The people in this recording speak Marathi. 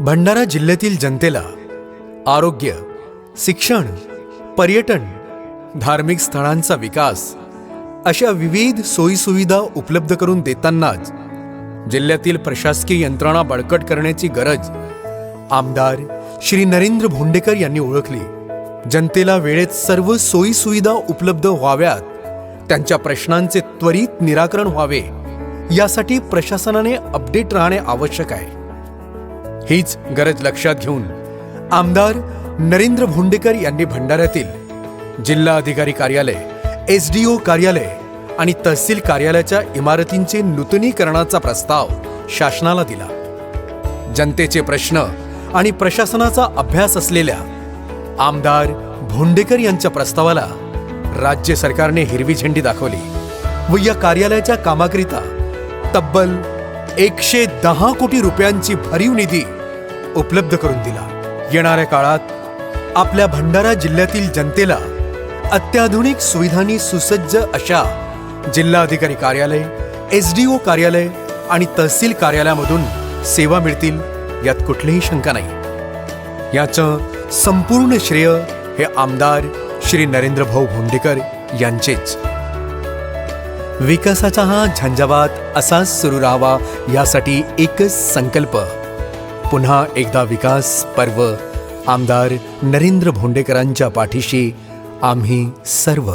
भंडारा जिल्ह्यातील जनतेला आरोग्य शिक्षण पर्यटन धार्मिक स्थळांचा विकास अशा विविध सोयीसुविधा उपलब्ध करून देतानाच जिल्ह्यातील प्रशासकीय यंत्रणा बळकट करण्याची गरज आमदार श्री नरेंद्र भोंडेकर यांनी ओळखली. जनतेला वेळेत सर्व सोयीसुविधा उपलब्ध व्हाव्यात त्यांच्या प्रश्नांचे त्वरित निराकरण व्हावे यासाठी प्रशासनाने अपडेट राहणे आवश्यक आहे. हीच गरज लक्षात घेऊन आमदार नरेंद्र भोंडेकर यांनी भंडाऱ्यातील जिल्हा अधिकारी कार्यालय एस डी ओ कार्यालय आणि तहसील कार्यालयाच्या इमारतींचे नूतनीकरणाचा प्रस्ताव शासनाला दिला. जनतेचे प्रश्न आणि प्रशासनाचा अभ्यास असलेल्या आमदार भोंडेकर यांच्या प्रस्तावाला राज्य सरकारने हिरवी झेंडी दाखवली व या कार्यालयाच्या कामाकरिता तब्बल एकशे दहा कोटी रुपयांची भरीव निधी उपलब्ध करून दिला. येणाऱ्या काळात आपल्या भंडारा जिल्ह्यातील जनतेला अत्याधुनिक सुविधांनी सुसज्ज अशा जिल्हाधिकारी कार्यालय एस डी ओ कार्यालय आणि तहसील कार्यालयामधून सेवा मिळतील यात कुठलीही शंका नाही. याचं संपूर्ण श्रेय हे आमदार श्री नरेंद्र भाऊ भोंडेकर यांचेच. विकासाचा हा झंझावात असाच सुरू राहावा यासाठी एकच संकल्प. पुन्हा एकदा विकास पर्व. आमदार नरेंद्र भोंडेकरांच्या पाठीशी आम्ही सर्व